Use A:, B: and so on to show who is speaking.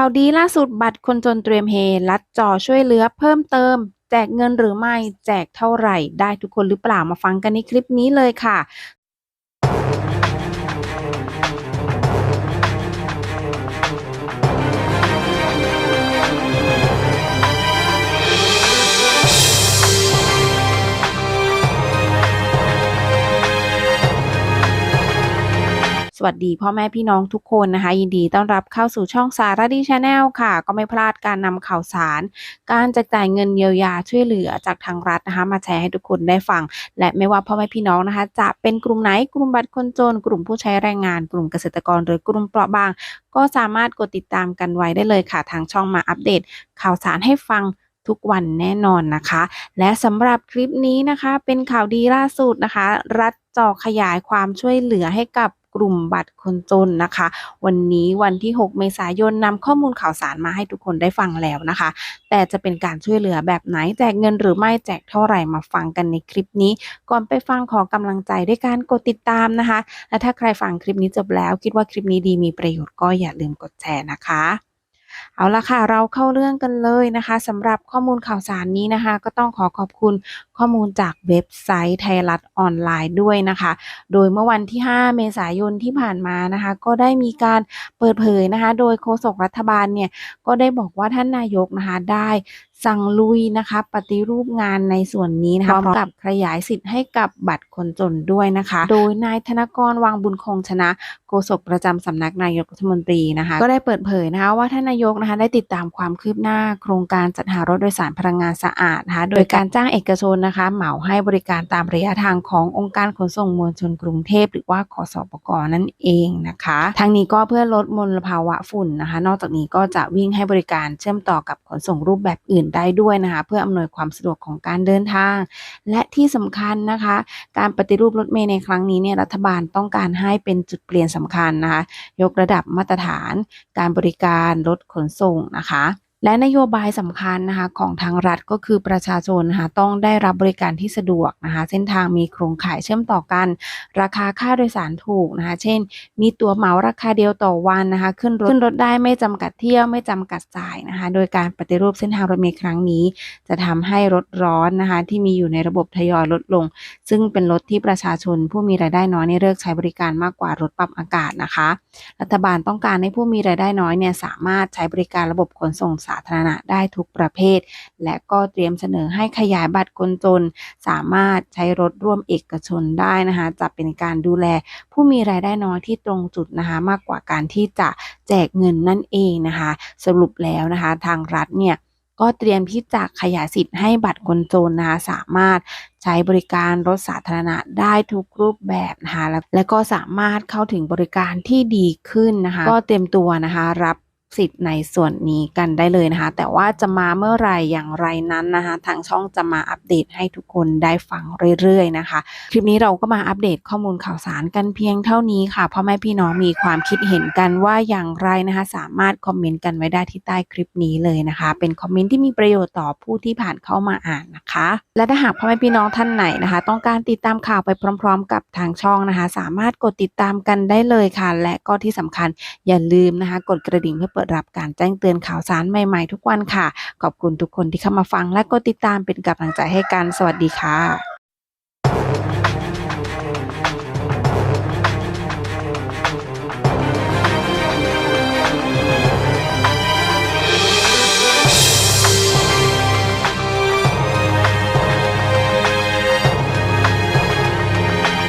A: ข่าวดีล่าสุดบัตรคนจนเตรียมเฮลัดจอช่วยเหลือเพิ่มเติม แจกเงินหรือไม่ แจกเท่าไหร่ ได้ทุกคนหรือเปล่ามาฟังกันในคลิปนี้เลยค่ะ สวัสดีพ่อแม่พี่น้องทุกคนนะคะ ยินดีต้อนรับเข้าสู่ช่องสารดีชาแนลค่ะ ก็ไม่พลาดการนำข่าวสาร การแจกจ่ายเงินเยียวยาช่วยเหลือจากทางรัฐนะคะ มาแชร์ให้ทุกคนได้ฟัง และไม่ว่าพ่อแม่พี่น้องนะคะ จะเป็นกลุ่มไหนกลุ่มบัตรคนจน กลุ่มผู้ใช้แรงงาน กลุ่มเกษตรกรหรือกลุ่มเปราะบาง ก็สามารถกดติดตามกันไว้ได้เลยค่ะ ทางช่องมาอัปเดต ข่าวสารให้ฟังทุกวันแน่นอนนะคะ และสำหรับคลิปนี้นะคะ เป็นข่าวดีล่าสุดนะคะ รัฐจอขยายความช่วยเหลือให้กับ กลุ่มบัตรคนจนนะคะ วันนี้วันที่ 6 เมษายนนำข้อมูลข่าวสารมาให้ทุกคนได้ฟังแล้วนะคะ แต่จะเป็นการช่วยเหลือแบบไหนแจกเงินหรือไม่แจกเท่าไหร่มาฟังกันในคลิปนี้ ก่อนไปฟังขอกำลังใจด้วยการกดติดตามนะคะ และถ้าใครฟังคลิปนี้จบแล้ว คิดว่าคลิปนี้ดีมีประโยชน์ก็อย่าลืมกดแชร์นะคะ เอาละค่ะเราเข้าเรื่องกันเลยนะคะสำหรับข้อมูลข่าวสารนี้นะคะ ก็ต้องขอขอบคุณข้อมูลจากเว็บไซต์ไทยรัฐออนไลน์ด้วยนะคะ โดยเมื่อวันที่ 5 เมษายนที่ผ่านมานะคะ ก็ได้มีการเปิดเผยนะคะ โดยโฆษกรัฐบาลเนี่ยก็ได้บอกว่าท่านนายกนะคะได้ สั่งลุยนะคะปฏิรูปงานในส่วนนี้นะคะพร้อมกับขยายสิทธิ์ให้กับบัตรคนจนด้วยนะคะ โดยนายธนกรวังบุญคงชนะโฆษกประจำสำนักนายกรัฐมนตรีนะคะ ก็ได้เปิดเผยนะคะว่าท่านนายกนะคะได้ติดตามความคืบหน้า โครงการจัดหารถโดยสารพลังงานสะอาดนะคะโดยการจ้างเอกชนนะคะ เหมาให้บริการตามระยะทางขององค์การขนส่งมวลชนกรุงเทพหรือว่าขสปกนั่นเองนะคะทั้งนี้ก็เพื่อลดมลภาวะฝุ่นนะคะ นอกจากนี้ก็จะวิ่งให้บริการเชื่อมต่อกับขนส่งรูปแบบอื่นได้ด้วยนะคะเพื่ออำนวยความสะดวกของการเดินทาง และที่สำคัญนะคะ การปฏิรูปรถเมล์ในครั้งนี้เนี่ยรัฐบาลต้องการให้เป็นจุดเปลี่ยนสำคัญนะคะ ยกระดับมาตรฐาน การบริการรถขนส่งนะคะ และนโยบายสำคัญนะคะของทางรัฐก็คือประชาชนนะคะต้องได้รับบริการที่สะดวกนะคะเส้นทางมีโครงข่ายเชื่อมต่อกัน ราคาค่าโดยสารถูกนะคะเช่น มีตั๋วเหมาราคาเดียวต่อวันนะคะขึ้นรถขึ้นรถได้ไม่จำกัดเที่ยวไม่จำกัดจ่ายนะคะโดยการปฏิรูปเส้นทางรถเมล์ครั้งนี้ จะทำให้รถร้อนนะคะที่มีอยู่ในระบบทยอยลดลง ซึ่งเป็นรถที่ประชาชนผู้มีรายได้น้อยเนี่ยเลิกใช้บริการมากกว่ารถปรับอากาศนะคะ รัฐบาลต้องการให้ผู้มีรายได้น้อยเนี่ยสามารถใช้บริการระบบขนส่งสาธารณะได้ทุกประเภท และก็เตรียมเสนอให้ขยายบัตรคนจน สามารถใช้รถร่วมเอกชนได้นะคะจะเป็นการดูแลผู้มีรายได้น้อยที่ตรงจุดนะคะมากกว่าการที่จะแจกเงินนั่นเองนะคะ สรุปแล้วนะคะทางรัฐเนี่ยก็เตรียมที่จะขยายสิทธิ์ให้บัตรคนจนนะคะสามารถใช้บริการรถสาธารณะได้ทุกรูปแบบนะคะแล้วและก็สามารถเข้าถึงบริการที่ดีขึ้นนะคะ ก็เตรียมตัวนะคะรับ สิทธิ์ในส่วนนี้กันได้เลยนะคะ แต่ว่าจะมาเมื่อไรอย่างไรนั้นนะคะ ทางช่องจะมาอัปเดตให้ทุกคนได้ฟังเรื่อยๆนะคะ คลิปนี้เราก็มาอัปเดตข้อมูลข่าวสารกันเพียงเท่านี้ค่ะพ่อแม่พี่น้องมีความคิดเห็นกันว่าอย่างไรนะคะ สามารถคอมเมนต์กันไว้ได้ที่ใต้คลิปนี้เลยนะคะ เป็นคอมเมนต์ที่มีประโยชน์ต่อผู้ที่ผ่านเข้ามาอ่านนะคะ และถ้าหากพ่อแม่พี่น้องท่านไหนนะคะ ต้องการติดตามข่าวไปพร้อม ๆ กับทางช่องนะคะ สามารถกดติดตามกันได้เลยค่ะ และก็ที่สำคัญอย่าลืมนะคะ กดกระดิ่งเพื่อปิดรับการแจ้งเตือนข่าวสารใหม่ๆ ทุกวันค่ะ ขอบคุณทุกคนที่เข้ามาฟังและกดติดตามเป็นกำลังใจให้กัน สวัสดีค่ะ